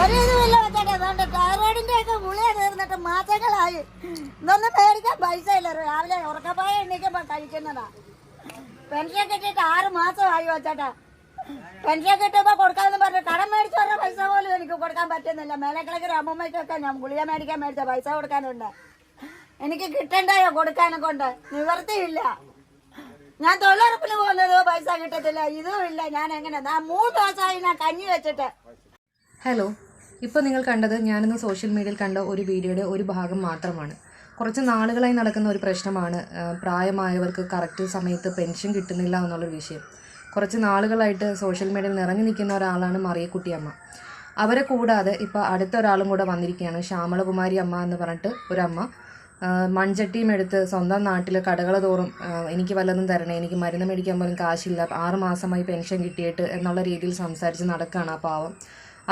ഒരു ഇതുമില്ല വെച്ചാട്ടെ അതുകൊണ്ട് തൈറോയിഡിന്റെ ഒക്കെ ഗുളിക തീർന്നിട്ട് മാസങ്ങളായി. ഇതൊന്നും മേടിക്കാൻ പൈസ രാവിലെ ഉറക്കപ്പായ എണ്ണീക്കുമ്പോ കഴിക്കുന്നതാ. പെൻഷൻ കിട്ടിയിട്ട് ആറ് മാസമായി വെച്ചാട്ടാ. പെൻഷൻ കിട്ടുമ്പോ കൊടുക്കാന്ന് പറഞ്ഞു കടം മേടിച്ചു പൈസ പോലും എനിക്ക് കൊടുക്കാൻ പറ്റുന്നില്ല. മേലക്കിളക്കൊരു അമ്മമ്മയ്ക്കൊക്കെ ഞാൻ ഗുളിക മേടിക്കാൻ മേടിച്ച പൈസ കൊടുക്കാനുണ്ട്. കിട്ടണ്ടായോ കൊടുക്കാനെ കൊണ്ട്? നിവർത്തിയില്ല. ഞാൻ തൊഴിലുറപ്പിന് പോകുന്നതോ പൈസ കിട്ടത്തില്ല. ഇതും ഇല്ല ഞാൻ എങ്ങനെ? മൂന്ന് ദിവസമായി ഞാൻ കഞ്ഞി വെച്ചിട്ട്. ഹലോ. ഇപ്പോൾ നിങ്ങൾ കണ്ടത് ഞാനിന്ന് സോഷ്യൽ മീഡിയയിൽ കണ്ട ഒരു വീഡിയോയുടെ ഒരു ഭാഗം മാത്രമാണ്. കുറച്ച് നാളുകളായി നടക്കുന്ന ഒരു പ്രശ്നമാണ് പ്രായമായവർക്ക് കറക്റ്റ് സമയത്ത് പെൻഷൻ കിട്ടുന്നില്ല എന്നുള്ളൊരു വിഷയം. കുറച്ച് നാളുകളായിട്ട് സോഷ്യൽ മീഡിയയിൽ നിറഞ്ഞു നിൽക്കുന്ന ഒരാളാണ് മറിയക്കുട്ടിയമ്മ. അവരെ കൂടാതെ ഇപ്പോൾ അടുത്ത ഒരാളും കൂടെ വന്നിരിക്കുകയാണ് ശ്യാമളകുമാരി അമ്മ എന്ന് പറഞ്ഞിട്ട് ഒരമ്മ മൺചട്ടിയും എടുത്ത് സ്വന്തം നാട്ടിൽ കടകൾ തോറും എനിക്ക് വല്ലതും തരണേ എനിക്ക് മരുന്ന് മേടിക്കാൻ പോലും കാശില്ല ആറ് മാസമായി പെൻഷൻ കിട്ടിയിട്ട് എന്നുള്ള രീതിയിൽ സംസാരിച്ച് നടക്കുകയാണ് ആ പാവം.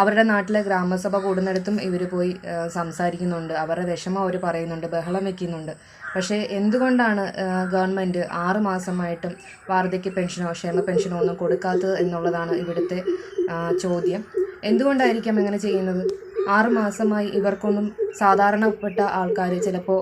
അവരുടെ നാട്ടിലെ ഗ്രാമസഭ കൂടുന്നിടത്തും ഇവർ പോയി സംസാരിക്കുന്നുണ്ട്. അവരുടെ വിഷമം അവർ പറയുന്നുണ്ട് ബഹളം വെക്കുന്നുണ്ട്. പക്ഷേ എന്തുകൊണ്ടാണ് ഗവൺമെന്റ് ആറ് മാസമായിട്ടും വാർദ്ധക്യ പെൻഷനോ ക്ഷേമ പെൻഷനോ ഒന്നും കൊടുക്കാത്തത് എന്നുള്ളതാണ് ഇവിടുത്തെ ചോദ്യം. എന്തുകൊണ്ടായിരിക്കാം ഇങ്ങനെ ചെയ്യുന്നത്? ആറ് മാസമായി ഇവർക്കൊന്നും സാധാരണപ്പെട്ട ആൾക്കാർ ചിലപ്പോൾ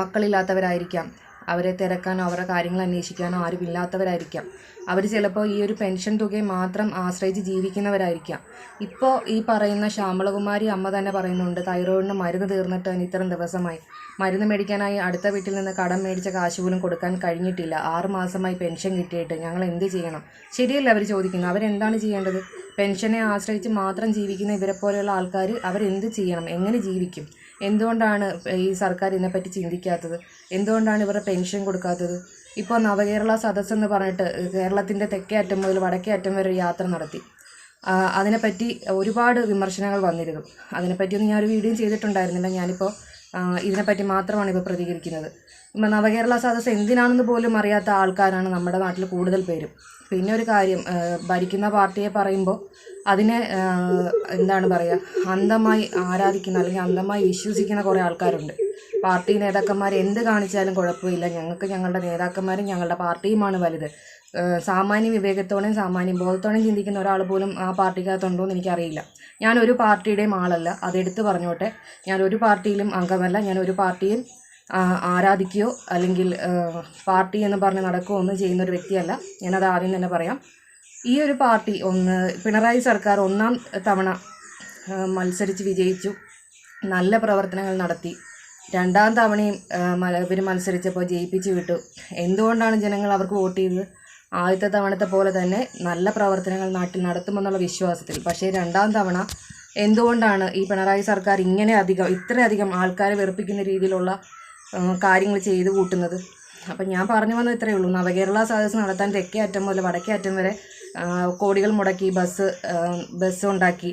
മക്കളില്ലാത്തവരായിരിക്കാം. അവരെ തിരക്കാനോ അവരുടെ കാര്യങ്ങൾ അന്വേഷിക്കാനോ ആരുമില്ലാത്തവരായിരിക്കാം. അവർ ചിലപ്പോൾ ഈ ഒരു പെൻഷൻ തുകയെ മാത്രം ആശ്രയിച്ച് ജീവിക്കുന്നവരായിരിക്കാം. ഇപ്പോൾ ഈ പറയുന്ന ശ്യാമളകുമാരി അമ്മ തന്നെ പറയുന്നുണ്ട് തൈറോയിഡിന് മരുന്ന് തീർന്നിട്ട് ഇത്രയും ദിവസമായി. മരുന്ന് മേടിക്കാനായി അടുത്ത വീട്ടിൽ നിന്ന് കടം മേടിച്ച കാശ് പോലും കൊടുക്കാൻ കഴിഞ്ഞിട്ടില്ല. ആറ് മാസമായി പെൻഷൻ കിട്ടിയിട്ട് ഞങ്ങൾ എന്ത് ചെയ്യണം? ശരിയല്ല അവർ ചോദിക്കുന്നത്? അവരെന്താണ് ചെയ്യേണ്ടത്? പെൻഷനെ ആശ്രയിച്ച് മാത്രം ജീവിക്കുന്ന ഇവരെ പോലെയുള്ള ആൾക്കാർ അവരെന്ത് ചെയ്യണം? എങ്ങനെ ജീവിക്കും? എന്തുകൊണ്ടാണ് ഈ സർക്കാർ ഇതിനെപ്പറ്റി ചിന്തിക്കാത്തത്? എന്തുകൊണ്ടാണ് ഇവരുടെ പെൻഷൻ കൊടുക്കാത്തത്? ഇപ്പോൾ നവകേരള സദസ്സ് എന്ന് പറഞ്ഞിട്ട് കേരളത്തിന്റെ തെക്കേ അറ്റം മുതൽ വടക്കേ അറ്റം വരെ യാത്ര നടത്തി. അതിനെപ്പറ്റി ഒരുപാട് വിമർശനങ്ങൾ വന്നിരുന്നു. അതിനെപ്പറ്റിയൊന്നും ഞാനൊരു വീഡിയോ ചെയ്തിട്ടുണ്ടായിരുന്നില്ല. ഞാനിപ്പോൾ ഇതിനെപ്പറ്റി മാത്രമാണ് ഇപ്പോൾ പ്രതികരിക്കുന്നത്. നവകേരള സദസ്സ് എന്തിനാണെന്ന് പോലും അറിയാത്ത ആൾക്കാരാണ് നമ്മുടെ നാട്ടിൽ കൂടുതൽ പേരും. പിന്നെ ഒരു കാര്യം ഭരിക്കുന്ന പാർട്ടിയെ പറയുമ്പോൾ അതിനെ എന്താണ് പറയുക അന്ധമായി ആരാധിക്കുന്ന അല്ലെങ്കിൽ അന്ധമായി വിശ്വസിക്കുന്ന കുറേ ആൾക്കാരുണ്ട്. പാർട്ടി നേതാക്കന്മാർ എന്ത് കാണിച്ചാലും കുഴപ്പമില്ല. ഞങ്ങൾക്ക് ഞങ്ങളുടെ നേതാക്കന്മാരും ഞങ്ങളുടെ പാർട്ടിയുമാണ് വലുത്. സാമാന്യ വിവേകത്തോടെയും സാമാന്യ ബോധത്തോടെയും ചിന്തിക്കുന്ന ഒരാൾ പോലും ആ പാർട്ടിക്കകത്തുണ്ടോ എന്ന് എനിക്കറിയില്ല. ഞാൻ ഒരു പാർട്ടിയുടെയും ആളല്ല. അതെടുത്ത് പറഞ്ഞോട്ടെ. ഞാൻ ഒരു പാർട്ടിയിലും അംഗമല്ല. ഞാൻ ഒരു പാർട്ടിയും ആരാധിക്കുകയോ അല്ലെങ്കിൽ പാർട്ടി എന്ന് പറഞ്ഞ് നടക്കുകയോ ഒന്നും ചെയ്യുന്ന ഒരു വ്യക്തിയല്ല. ഞാനത് ആദ്യം തന്നെ പറയാം. ഈ ഒരു പാർട്ടി ഒന്ന് പിണറായി സർക്കാർ ഒന്നാം തവണ മത്സരിച്ച് വിജയിച്ചു. നല്ല പ്രവർത്തനങ്ങൾ നടത്തി. രണ്ടാം തവണയും ഇവർ മത്സരിച്ചപ്പോൾ ജയിപ്പിച്ച് വിട്ടു. എന്തുകൊണ്ടാണ് ജനങ്ങൾ അവർക്ക് വോട്ട് ചെയ്തത്? ആദ്യത്തെ തവണത്തെ പോലെ തന്നെ നല്ല പ്രവർത്തനങ്ങൾ നാട്ടിൽ നടത്തുമെന്നുള്ള വിശ്വാസത്തിൽ. പക്ഷേ രണ്ടാം തവണ എന്തുകൊണ്ടാണ് ഈ പിണറായി സർക്കാർ ഇങ്ങനെ അധികം ഇത്രയധികം ആൾക്കാരെ വെറുപ്പിക്കുന്ന രീതിയിലുള്ള കാര്യങ്ങൾ ചെയ്ത് കൂട്ടുന്നത്. അപ്പം ഞാൻ പറഞ്ഞു വന്നത് ഇത്രയേ ഉള്ളൂ. നവകേരള സദസ്സ് നടത്താൻ തെക്കേ അറ്റം മുതൽ വടക്കേ അറ്റം വരെ കോടികൾ മുടക്കി ബസ് ബസ് ഉണ്ടാക്കി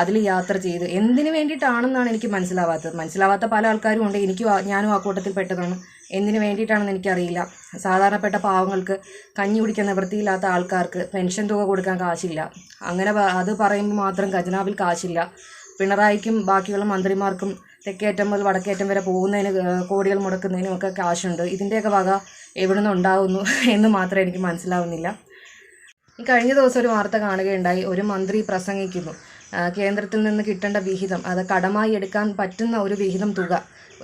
അതിൽ യാത്ര ചെയ്ത് എന്തിനു വേണ്ടിയിട്ടാണെന്നാണ് എനിക്ക് മനസ്സിലാവാത്തത്. മനസ്സിലാവാത്ത പല ആൾക്കാരും ഉണ്ട്. എനിക്ക് ഞാനും ആ കൂട്ടത്തിൽ പെട്ടതാണ്. എന്തിനു വേണ്ടിയിട്ടാണെന്ന് എനിക്കറിയില്ല. സാധാരണപ്പെട്ട പാവങ്ങൾക്ക് കഞ്ഞി കുടിക്കാൻ നിവൃത്തിയില്ലാത്ത ആൾക്കാർക്ക് പെൻഷൻ തുക കൊടുക്കാൻ കാശില്ല. അങ്ങനെ അത് പറയുമ്പോൾ മാത്രം ഖജനാവിൽ കാശില്ല. പിണറായിക്കും ബാക്കിയുള്ള മന്ത്രിമാർക്കും തെക്കേറ്റം മുതൽ വടക്കേറ്റം വരെ പോകുന്നതിന് കോടികൾ മുടക്കുന്നതിനും ഒക്കെ കാശുണ്ട്. ഇതിന്റെയൊക്കെ വക എവിടെ നിന്ന് ഉണ്ടാകുന്നു എന്ന് മാത്രം എനിക്ക് മനസ്സിലാവുന്നില്ല. കഴിഞ്ഞ ദിവസം ഒരു വാർത്ത കാണുകയുണ്ടായി. ഒരു മന്ത്രി പ്രസംഗിക്കുന്നു. കേന്ദ്രത്തിൽ നിന്ന് കിട്ടേണ്ട വിഹിതം അത് കടമായി എടുക്കാൻ പറ്റുന്ന ഒരു വിഹിതം തുക.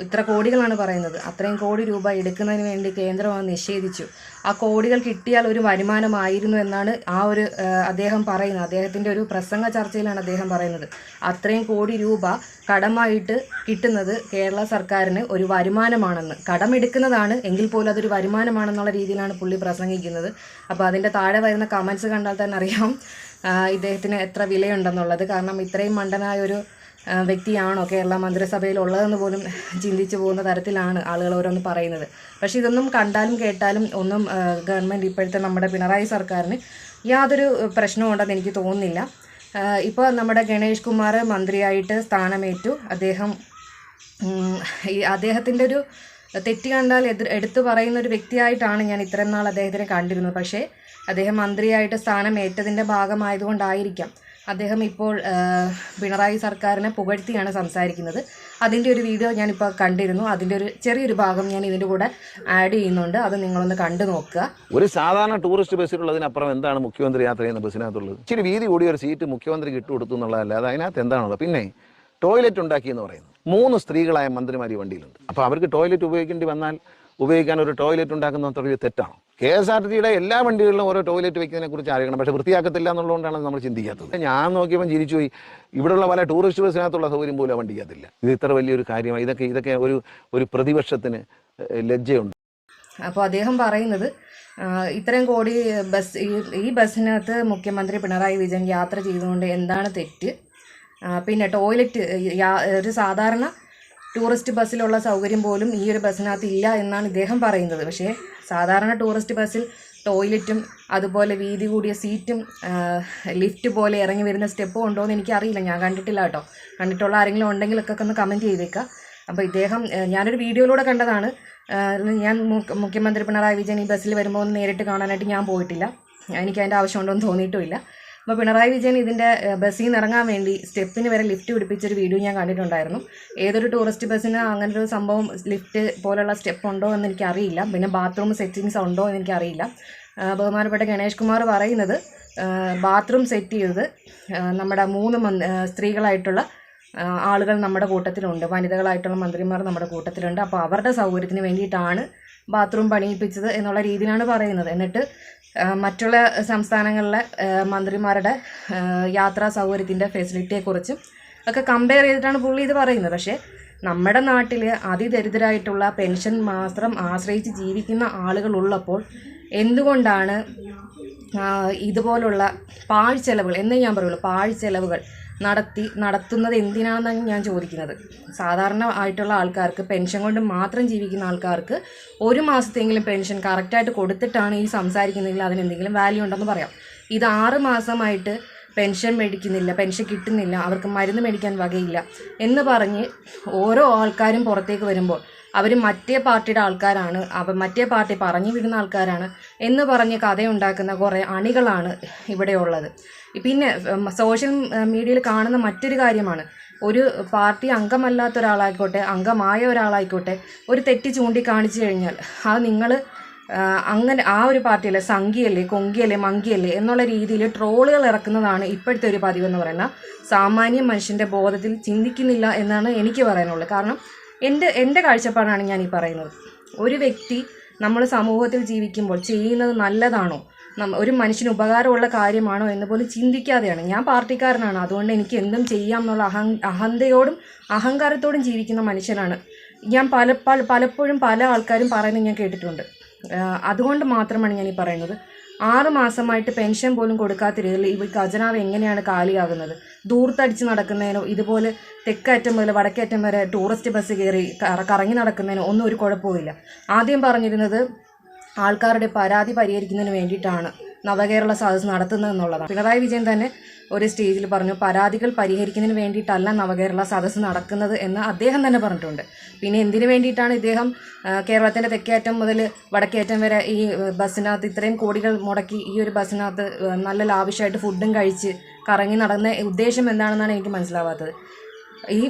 ഇത്ര കോടികളാണ് പറയുന്നത്. അത്രയും കോടി രൂപ എടുക്കുന്നതിന് വേണ്ടി കേന്ദ്രം അത് നിഷേധിച്ചു. ആ കോടികൾ കിട്ടിയാൽ ഒരു വരുമാനമായിരുന്നു എന്നാണ് ആ ഒരു അദ്ദേഹം പറയുന്നത്. അദ്ദേഹത്തിന്റെ ഒരു പ്രസംഗ ചർച്ചയിലാണ് അദ്ദേഹം പറയുന്നത്. അത്രയും കോടി രൂപ കടമായിട്ട് കിട്ടുന്നത് കേരള സർക്കാരിന് ഒരു വരുമാനമാണെന്ന്. കടമെടുക്കുന്നതാണ് എങ്കിൽ പോലും അതൊരു വരുമാനമാണെന്നുള്ള രീതിയിലാണ് പുള്ളി പ്രസംഗിക്കുന്നത്. അപ്പോൾ അതിന്റെ താഴെ വരുന്ന കമൻസ് കണ്ടാൽ തന്നെ അറിയാം ഇദ്ദേഹത്തിന് എത്ര വിലയുണ്ടെന്നുള്ളത്. കാരണം ഇത്രയും മണ്ടനായ ഒരു വ്യക്തിയാണോ കേരള മന്ത്രിസഭയിൽ ഉള്ളതെന്ന് പോലും ചിന്തിച്ചു പോകുന്ന തരത്തിലാണ് ആളുകൾ ഓരോന്ന് പറയുന്നത്. പക്ഷേ ഇതൊന്നും കണ്ടാലും കേട്ടാലും ഒന്നും ഗവൺമെന്റ് ഇപ്പോഴത്തെ നമ്മുടെ പിണറായി സർക്കാരിന് യാതൊരു പ്രശ്നവും ഉണ്ടെന്ന് എനിക്ക് തോന്നുന്നില്ല. ഇപ്പോൾ നമ്മുടെ ഗണേഷ് കുമാർ മന്ത്രിയായിട്ട് സ്ഥാനമേറ്റു. അദ്ദേഹം ഈ അദ്ദേഹത്തിന്റെ ഒരു തെറ്റ് കണ്ടാൽ എതിർ എടുത്തു പറയുന്ന ഒരു വ്യക്തിയായിട്ടാണ് ഞാൻ ഇത്രയും നാൾ അദ്ദേഹത്തിനെ കണ്ടിരുന്നത്. പക്ഷേ അദ്ദേഹം മന്ത്രിയായിട്ട് സ്ഥാനം ഏറ്റതിന്റെ ഭാഗമായതുകൊണ്ടായിരിക്കാം. അദ്ദേഹം ഇപ്പോൾ പിണറായി സർക്കാരിനെ പുകഴ്ത്തിയാണ് സംസാരിക്കുന്നത്. അതിന്റെ ഒരു വീഡിയോ ഞാനിപ്പോൾ കണ്ടിരുന്നു. അതിന്റെ ഒരു ചെറിയൊരു ഭാഗം ഞാൻ ഇതിന്റെ കൂടെ ആഡ് ചെയ്യുന്നുണ്ട്. അത് നിങ്ങളൊന്ന് കണ്ടു നോക്കുക. ഒരു സാധാരണ ടൂറിസ്റ്റ് ബസ്സിലുള്ളതിനപ്പുറം എന്താണ് മുഖ്യമന്ത്രി യാത്ര ചെയ്യുന്ന ബസ്സിനകത്തുള്ളത്? ഇച്ചിരി വീതി കൂടിയ ഒരു സീറ്റ് മുഖ്യമന്ത്രി ഇട്ട് കൊടുത്തു എന്നുള്ളതല്ല അത് അതിനകത്ത് എന്താണുള്ളത്? പിന്നെ ടോയ്ലറ്റ് ഉണ്ടാക്കി എന്ന് പറയുന്നു. മൂന്ന് സ്ത്രീകളായ മന്ത്രിമാർ വണ്ടിയിലുണ്ട്. അപ്പോൾ അവർക്ക് ടോയ്ലറ്റ് ഉപയോഗിക്കേണ്ടി വന്നാൽ ഉപയോഗിക്കാൻ ഒരു ടോയ്ലറ്റ് ഉണ്ടാക്കുന്ന അത്ര തെറ്റാണോ? കെ എസ് ആർ ടിയുടെ എല്ലാ വണ്ടികളിലും ഓരോ ടോയ്ലറ്റ് വെക്കുന്നതിനെ കുറിച്ച് അറിയണം. പക്ഷേ വൃത്തിയാക്കത്തില്ല എന്നുള്ളതുകൊണ്ടാണ് നമ്മൾ ചിന്തിക്കാത്തത്. ഞാൻ നോക്കിയപ്പോൾ ചിരിച്ചു പോയി. ഇവിടെയുള്ള പല ടൂറിസ്റ്റ് ബസ്സിനകത്തുള്ള സൗകര്യം പോലും വണ്ടിക്കാത്തില്ല ഇത് ഇത്ര വലിയൊരു കാര്യമാണ് ഇതൊക്കെ ഇതൊക്കെ ഒരു ഒരു പ്രതിപക്ഷത്തിന് ലജ്ജയുണ്ട്. അപ്പോൾ അദ്ദേഹം പറയുന്നത് ഇത്രയും കോടി ബസ് ഈ ബസ്സിനകത്ത് മുഖ്യമന്ത്രി പിണറായി വിജയൻ യാത്ര ചെയ്തുകൊണ്ട് എന്താണ് തെറ്റ്? പിന്നെ ടോയ്ലറ്റ് ഒരു സാധാരണ ടൂറിസ്റ്റ് ബസ്സിലുള്ള സൗകര്യം പോലും ഈ ഒരു ബസ്സിനകത്ത് ഇല്ല എന്നാണ് ഇദ്ദേഹം പറയുന്നത്. പക്ഷേ സാധാരണ ടൂറിസ്റ്റ് ബസ്സിൽ ടോയ്ലറ്റും അതുപോലെ വീതി കൂടിയ സീറ്റും ലിഫ്റ്റ് പോലെ ഇറങ്ങി വരുന്ന സ്റ്റെപ്പും ഉണ്ടോ എന്ന് എനിക്കറിയില്ല. ഞാൻ കണ്ടിട്ടില്ല കേട്ടോ. കണ്ടിട്ടുള്ള ആരെങ്കിലും ഉണ്ടെങ്കിലൊക്കെ ഒന്ന് കമന്റ് ചെയ്തേക്കുക അപ്പോൾ ഇദ്ദേഹം ഞാനൊരു വീഡിയോയിലൂടെ കണ്ടതാണ്. ഞാൻ മുഖ്യമന്ത്രി പിണറായി വിജയൻ ഈ ബസ്സിൽ വരുമ്പോൾ ഒന്ന് നേരിട്ട് കാണാനായിട്ട് ഞാൻ പോയിട്ടില്ല. എനിക്ക് അതിന്റെ ആവശ്യമുണ്ടോയെന്ന് തോന്നിയിട്ടുമില്ല അപ്പോൾ പിണറായി വിജയൻ ഇതിന്റെ ബസ്സിൽ നിന്ന് ഇറങ്ങാൻ വേണ്ടി സ്റ്റെപ്പിന് വരെ ലിഫ്റ്റ് പിടിപ്പിച്ചൊരു വീഡിയോ ഞാൻ കണ്ടിട്ടുണ്ടായിരുന്നു. ഏതൊരു ടൂറിസ്റ്റ് ബസ്സിന് അങ്ങനെ ഒരു സംഭവം ലിഫ്റ്റ് പോലുള്ള സ്റ്റെപ്പ് ഉണ്ടോ എന്ന് എനിക്കറിയില്ല. പിന്നെ ബാത്റൂം സെറ്റിങ്സ് ഉണ്ടോ എന്ന് എനിക്കറിയില്ല. ബഹുമാനപ്പെട്ട ഗണേഷ് കുമാർ പറയുന്നത് ബാത്റൂം സെറ്റ് ചെയ്തത് നമ്മുടെ മൂന്ന് സ്ത്രീകളായിട്ടുള്ള ആളുകൾ നമ്മുടെ കൂട്ടത്തിലുണ്ട്. വനിതകളായിട്ടുള്ള മന്ത്രിമാർ നമ്മുടെ കൂട്ടത്തിലുണ്ട്. അപ്പോൾ അവരുടെ സൗകര്യത്തിന് വേണ്ടിയിട്ടാണ് ബാത്റൂം പണിയിപ്പിച്ചത് എന്നുള്ള രീതിയിലാണ് പറയുന്നത്. എന്നിട്ട് മറ്റുള്ള സംസ്ഥാനങ്ങളിലെ മന്ത്രിമാരുടെ യാത്രാ സൗകര്യത്തിന്റെ ഫെസിലിറ്റിയെക്കുറിച്ചും ഒക്കെ കമ്പയർ ചെയ്തിട്ടാണ് പുള്ളി ഇത് പറയുന്നത്. പക്ഷേ നമ്മുടെ നാട്ടിൽ അതിദരിദ്രരായിട്ടുള്ള പെൻഷൻ മാത്രം ആശ്രയിച്ച് ജീവിക്കുന്ന ആളുകളുള്ളപ്പോൾ എന്തുകൊണ്ടാണ് ആ, ഇതുപോലുള്ള പാഴ്ചെലവുകൾ എന്നേ ഞാൻ പറയുള്ളൂ പാഴ്ചെലവുകൾ നടത്തി നടത്തുന്നത് എന്തിനാണെന്നാണ് ഞാൻ ചോദിക്കുന്നത്. സാധാരണ ആയിട്ടുള്ള ആൾക്കാർക്ക് പെൻഷൻ കൊണ്ട് മാത്രം ജീവിക്കുന്ന ആൾക്കാർക്ക് ഒരു മാസത്തെങ്കിലും പെൻഷൻ കറക്റ്റായിട്ട് കൊടുത്തിട്ടാണ് ഈ സംസാരിക്കുന്നതെങ്കിൽ അതിനെന്തെങ്കിലും വാല്യൂ ഉണ്ടെന്ന് പറയാം. ഇത് ആറ് മാസമായിട്ട് പെൻഷൻ മേടിക്കുന്നില്ല പെൻഷൻ കിട്ടുന്നില്ല അവർക്ക് മരുന്ന് മേടിക്കാൻ വകയില്ല എന്ന് പറഞ്ഞ് ഓരോ ആൾക്കാരും പുറത്തേക്ക് വരുമ്പോൾ അവർ മറ്റേ പാർട്ടിയുടെ ആൾക്കാരാണ്. അവ മറ്റേ പാർട്ടി പറഞ്ഞു വിടുന്ന ആൾക്കാരാണ് എന്ന് പറഞ്ഞ് കഥയുണ്ടാക്കുന്ന കുറേ അണികളാണ് ഇവിടെ ഉള്ളത്. പിന്നെ സോഷ്യൽ മീഡിയയിൽ കാണുന്ന മറ്റൊരു കാര്യമാണ്. ഒരു പാർട്ടി അംഗമല്ലാത്ത ഒരാളായിക്കോട്ടെ അംഗമായ ഒരാളായിക്കോട്ടെ ഒരു തെറ്റ് ചൂണ്ടിക്കാണിച്ചു കഴിഞ്ഞാൽ അത് നിങ്ങൾ അങ്ങനെ ആ ഒരു പാർട്ടിയല്ലേ സംഘിയല്ലേ കൊങ്കിയല്ലേ മങ്കിയല്ലേ എന്നുള്ള രീതിയിൽ ട്രോളുകൾ ഇറക്കുന്നതാണ് ഇപ്പോഴത്തെ ഒരു പതിവ് എന്ന് പറയുന്നത് സാമാന്യ മനുഷ്യന്റെ ബോധത്തിൽ ചിന്തിക്കുന്നില്ല എന്നാണ് എനിക്ക് പറയാനുള്ളത്. കാരണം എന്റെ എന്റെ കാഴ്ചപ്പാടാണ് ഞാൻ ഈ പറയുന്നത്. ഒരു വ്യക്തി നമ്മൾ സമൂഹത്തിൽ ജീവിക്കുമ്പോൾ ചെയ്യുന്നത് നല്ലതാണോ? ഒരു മനുഷ്യന് ഉപകാരമുള്ള കാര്യമാണോ എന്ന് പോലും ചിന്തിക്കാതെയാണ്. ഞാൻ പാർട്ടിക്കാരനാണ്. അതുകൊണ്ട് എനിക്ക് എന്തും ചെയ്യാം എന്നുള്ള അഹം അഹന്തയോടും അഹങ്കാരത്തോടും ജീവിക്കുന്ന മനുഷ്യനാണ്. ഞാൻ പല പല പലപ്പോഴും പല ആൾക്കാരും പറയുന്നത് ഞാൻ കേട്ടിട്ടുണ്ട്. അതുകൊണ്ട് മാത്രമാണ് ഞാൻ ഈ പറയുന്നത്. ആറ് മാസമായിട്ട് പെൻഷൻ പോലും കൊടുക്കാത്ത രീതിയിൽ ഖജനാവ് എങ്ങനെയാണ് കാലിയാകുന്നത്? ദൂർത്തടിച്ച് നടക്കുന്നതിനോ ഇതുപോലെ തെക്കറ്റം മുതൽ വടക്കേറ്റം വരെ ടൂറിസ്റ്റ് ബസ് കയറി കറങ്ങി നടക്കുന്നതിനോ ഒന്നും ഒരു കുഴപ്പമില്ല ആദ്യം പറഞ്ഞിരുന്നത് ആൾക്കാരുടെ പരാതി പരിഹരിക്കുന്നതിന് വേണ്ടിയിട്ടാണ്. നവകേരള സദസ്സ് നടത്തുന്നതെന്നുള്ളതാണ് പിണറായി വിജയൻ തന്നെ ഒരു സ്റ്റേജിൽ പറഞ്ഞു പരാതികൾ പരിഹരിക്കുന്നതിന് വേണ്ടിയിട്ടല്ല നവകേരള സദസ്സ് നടക്കുന്നത് എന്ന് അദ്ദേഹം തന്നെ പറഞ്ഞിട്ടുണ്ട്. പിന്നെ എന്തിനു വേണ്ടിയിട്ടാണ് ഇദ്ദേഹം കേരളത്തിന്റെ തെക്കേറ്റം മുതൽ വടക്കേറ്റം വരെ ഈ ബസ്സിനകത്ത് ഇത്രയും കോടികൾ മുടക്കി ഈ ഒരു ബസ്സിനകത്ത് നല്ല ലാവിഷായിട്ട് ഫുഡും കഴിച്ച് കറങ്ങി നടന്ന ഉദ്ദേശം എന്താണെന്നാണ് എനിക്ക് മനസ്സിലാവാത്തത്. ഈ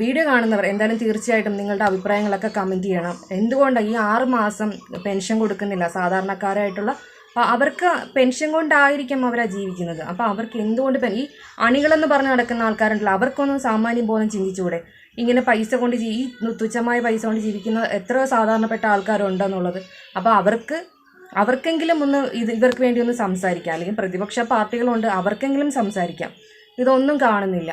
വീഡിയോ കാണുന്നവർ എന്തായാലും തീർച്ചയായിട്ടും നിങ്ങളുടെ അഭിപ്രായങ്ങളൊക്കെ കമന്റ് ചെയ്യണം. എന്തുകൊണ്ടാണ് ഈ ആറ് മാസം പെൻഷൻ കൊടുക്കുന്നില്ല സാധാരണക്കാരായിട്ടുള്ള അപ്പോൾ അവർക്ക് പെൻഷൻ കൊണ്ടായിരിക്കും അവരാ ജീവിക്കുന്നത്. അപ്പോൾ അവർക്ക് എന്തുകൊണ്ട് ഈ അണികളെന്ന് പറഞ്ഞ് നടക്കുന്ന ആൾക്കാരുണ്ടല്ലോ അവർക്കൊന്നും സാമാന്യം ബോധം ചിന്തിച്ചുകൂടെ? ഇങ്ങനെ പൈസ കൊണ്ട് ഈ തുച്ഛമായ പൈസ കൊണ്ട് ജീവിക്കുന്ന എത്ര സാധാരണപ്പെട്ട ആൾക്കാരുണ്ടെന്നുള്ളത്. അപ്പോൾ അവർക്ക് അവർക്കെങ്കിലും ഒന്ന് ഇത് ഇവർക്ക് വേണ്ടി ഒന്ന് സംസാരിക്കാം. അല്ലെങ്കിൽ പ്രതിപക്ഷ പാർട്ടികളുണ്ട് അവർക്കെങ്കിലും സംസാരിക്കാം. ഇതൊന്നും കാണുന്നില്ല.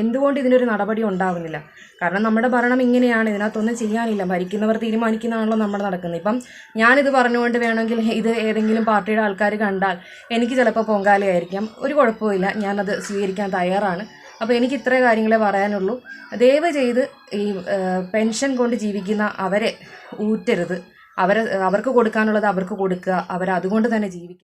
എന്തുകൊണ്ട് ഇതിനൊരു നടപടി ഉണ്ടാവുന്നില്ല? കാരണം നമ്മുടെ ഭരണം ഇങ്ങനെയാണ് ഇതിനകത്തൊന്നും ചെയ്യാനില്ല. ഭരിക്കുന്നവർ തീരുമാനിക്കുന്നതാണല്ലോ നമ്മൾ നടക്കുന്നത്. ഇപ്പം ഞാനിത് പറഞ്ഞുകൊണ്ട് വേണമെങ്കിൽ ഇത് ഏതെങ്കിലും പാർട്ടിയുടെ ആൾക്കാർ കണ്ടാൽ എനിക്ക് ചിലപ്പോൾ പൊങ്കാലയായിരിക്കാം. ഒരു കുഴപ്പമില്ല ഞാനത് സ്വീകരിക്കാൻ തയ്യാറാണ്. അപ്പോൾ എനിക്ക് ഇത്രേ കാര്യങ്ങളെ പറയാനുള്ളൂ. ദയവ് ചെയ്ത് ഈ പെൻഷൻ കൊണ്ട് ജീവിക്കുന്ന അവരെ ഊറ്റരുത്. അവരെ അവർക്ക് കൊടുക്കാനുള്ളത് അവർക്ക് കൊടുക്കുക. അവരതുകൊണ്ട് തന്നെ ജീവിക്കുക